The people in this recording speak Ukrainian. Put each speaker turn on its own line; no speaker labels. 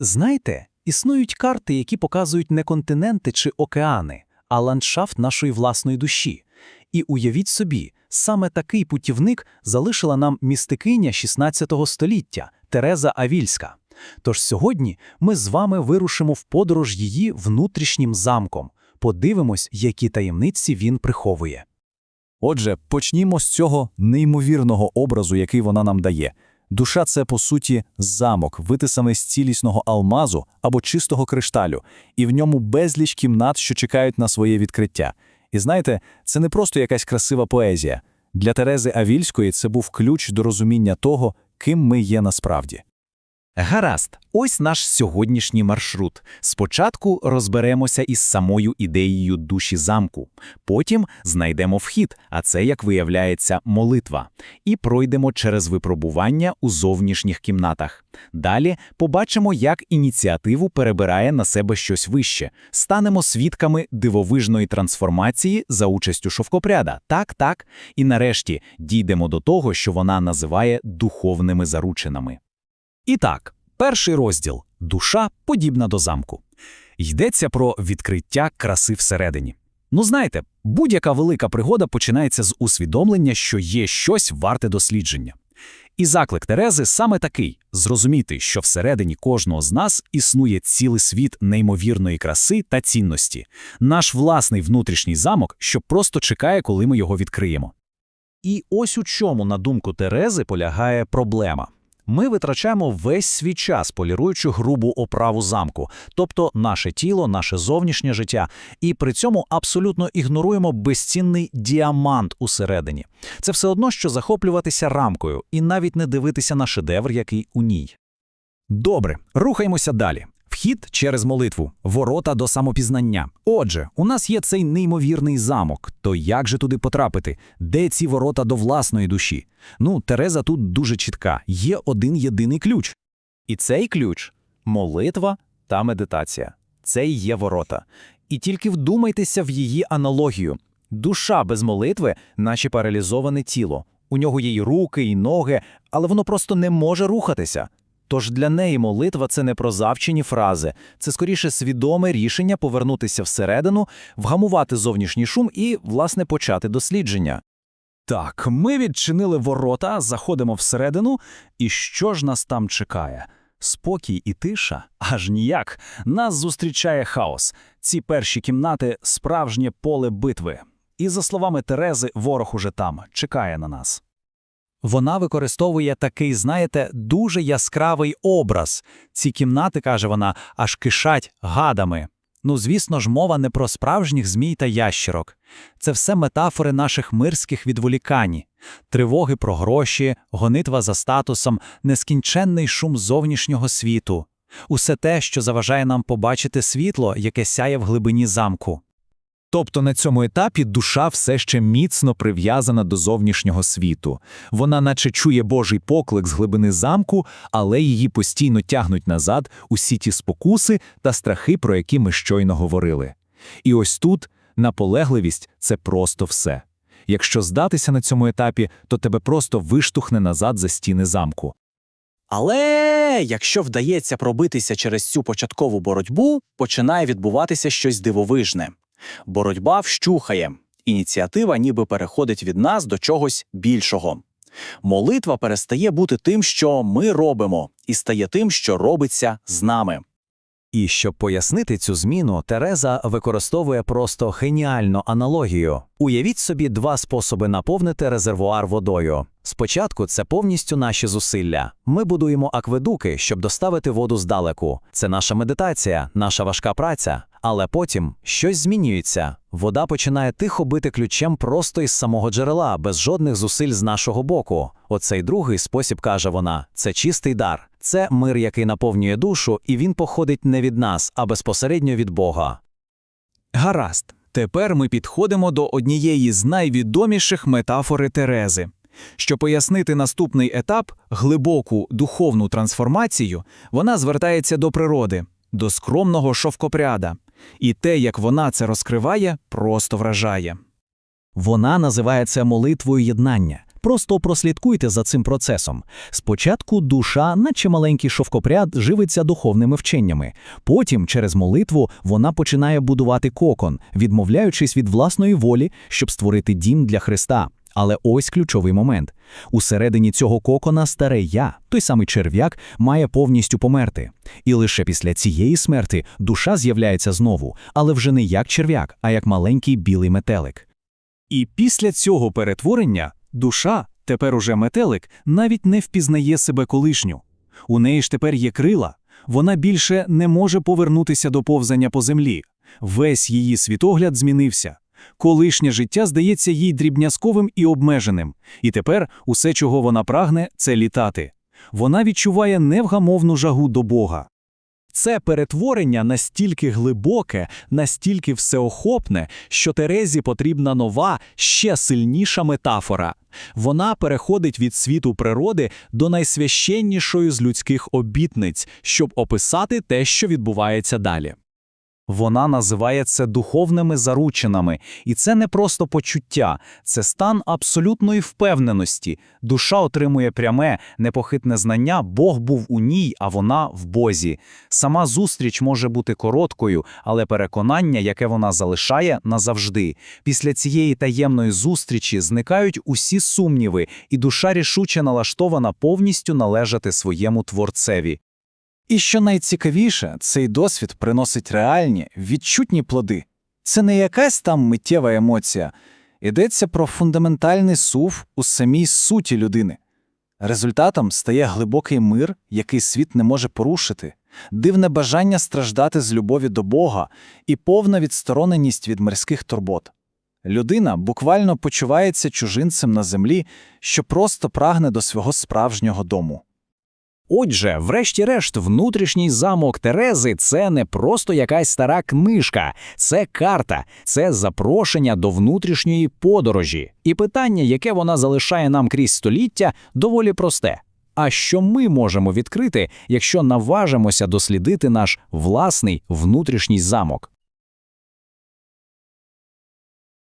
Знаєте, існують карти, які показують не континенти чи океани, а ландшафт нашої власної душі. І уявіть собі, саме такий путівник залишила нам містикиня 16 століття Тереза Авільська. Тож сьогодні ми з вами вирушимо в подорож її внутрішнім замком, подивимось, які таємниці він приховує.
Отже, почнімо з цього неймовірного образу, який вона нам дає. Душа це, по суті, замок, витисаний з цілісного алмазу або чистого кришталю, і в ньому безліч кімнат, що чекають на своє відкриття. І знаєте, це не просто якась красива поезія. Для Терези Авільської це був ключ до розуміння того, ким ми є насправді.
Гаразд, ось наш сьогоднішній маршрут. Спочатку розберемося із самою ідеєю душі замку, потім знайдемо вхід, а це, як виявляється, молитва, і пройдемо через випробування у зовнішніх кімнатах. Далі побачимо, як ініціативу перебирає на себе щось вище, станемо свідками дивовижної трансформації за участю шовкопряда. Так, так. І нарешті дійдемо до того, що вона називає духовними заручинами. І так, перший розділ душа подібна до замку. Йдеться про відкриття краси всередині. Ну знаєте, будь-яка велика пригода починається з усвідомлення, що є щось варте дослідження. І заклик Терези саме такий зрозуміти, що всередині кожного з нас існує цілий світ неймовірної краси та цінності, наш власний внутрішній замок, що просто чекає, коли ми його відкриємо. І ось у чому, на думку Терези, полягає проблема. Ми витрачаємо весь свій час, поліруючи грубу оправу замку, тобто наше тіло, наше зовнішнє життя, і при цьому абсолютно ігноруємо безцінний діамант усередині. Це все одно, що захоплюватися рамкою і навіть не дивитися на шедевр, який у ній. Добре, рухаємося далі. Вхід через молитву, ворота до самопізнання. Отже, у нас є цей неймовірний замок. То як же туди потрапити? Де ці ворота до власної душі? Ну, Тереза тут дуже чітка: є один єдиний ключ. І цей ключ молитва та медитація. Це і є ворота. І тільки вдумайтеся в її аналогію. Душа без молитви, наче паралізоване тіло. У нього є й руки, і ноги, але воно просто не може рухатися. Тож для неї молитва це не про завчені фрази, це скоріше свідоме рішення повернутися всередину, вгамувати зовнішній шум і, власне, почати дослідження. Так, ми відчинили ворота, заходимо всередину, і що ж нас там чекає? Спокій і тиша? Аж ніяк. Нас зустрічає хаос. Ці перші кімнати справжнє поле битви. І, за словами Терези, ворог уже там, чекає на нас. Вона використовує такий, знаєте, дуже яскравий образ. Ці кімнати, каже вона, аж кишать гадами. Ну, звісно ж, мова не про справжніх змій та ящерок. Це все метафори наших мирських відволікань, тривоги про гроші, гонитва за статусом, нескінченний шум зовнішнього світу. Усе те, що заважає нам побачити світло, яке сяє в глибині замку. Тобто на цьому етапі душа все ще міцно прив'язана до зовнішнього світу. Вона наче чує Божий поклик з глибини замку, але її постійно тягнуть назад усі ті спокуси та страхи, про які ми щойно говорили. І ось тут наполегливість це просто все. Якщо здатися на цьому етапі, то тебе просто виштовхне назад за стіни замку.
Але якщо вдається пробитися через цю початкову боротьбу, починає відбуватися щось дивовижне. Боротьба вщухає, ініціатива ніби переходить від нас до чогось більшого. Молитва перестає бути тим, що ми робимо, і стає тим, що робиться з нами.
І щоб пояснити цю зміну, Тереза використовує просто геніальну аналогію. Уявіть собі два способи наповнити резервуар водою. Спочатку це повністю наші зусилля. Ми будуємо акведуки, щоб доставити воду здалеку. Це наша медитація, наша важка праця. Але потім щось змінюється. Вода починає тихо бити ключем просто із самого джерела, без жодних зусиль з нашого боку. Оцей другий спосіб, каже вона, це чистий дар. Це мир, який наповнює душу, і він походить не від нас, а безпосередньо від Бога. Гаразд. Тепер ми підходимо до однієї з найвідоміших метафори Терези. Щоб пояснити наступний етап, глибоку духовну трансформацію, вона звертається до природи, до скромного шовкопряда. І те, як вона це розкриває, просто вражає. Вона називає це молитвою єднання.
Просто прослідкуйте за цим процесом. Спочатку душа, наче маленький шовкопряд, живиться духовними вченнями. Потім, через молитву, вона починає будувати кокон, відмовляючись від власної волі, щоб створити дім для Христа. Але ось ключовий момент. Усередині цього кокона старе я, той самий черв'як, має повністю померти. І лише після цієї смерти душа з'являється знову, але вже не як черв'як, а як маленький білий метелик.
І після цього перетворення душа, тепер уже метелик, навіть не впізнає себе колишню. У неї ж тепер є крила, вона більше не може повернутися до повзання по землі. Весь її світогляд змінився. Колишнє життя здається їй дрібнязковим і обмеженим, і тепер усе, чого вона прагне, це літати. Вона відчуває невгамовну жагу до Бога.
Це перетворення настільки глибоке, настільки всеохопне, що Терезі потрібна нова, ще сильніша метафора. Вона переходить від світу природи до найсвященнішої з людських обітниць, щоб описати те, що відбувається далі.
Вона називає це духовними заручинами, і це не просто почуття, це стан абсолютної впевненості. Душа отримує пряме, непохитне знання, Бог був у ній, а вона в Бозі. Сама зустріч може бути короткою, але переконання, яке вона залишає, назавжди. Після цієї таємної зустрічі зникають усі сумніви, і душа рішуче налаштована повністю належати своєму творцеві.
І що найцікавіше, цей досвід приносить реальні, відчутні плоди. Це не якась там миттєва емоція, йдеться про фундаментальний сув у самій суті людини. Результатом стає глибокий мир, який світ не може порушити, дивне бажання страждати з любові до Бога і повна відстороненість від мирських турбот. Людина буквально почувається чужинцем на землі, що просто прагне до свого справжнього дому.
Отже, врешті-решт, внутрішній замок Терези це не просто якась стара книжка, це карта, це запрошення до внутрішньої подорожі. І питання, яке вона залишає нам крізь століття, доволі просте. А що ми можемо відкрити, якщо наважимося дослідити наш власний внутрішній замок?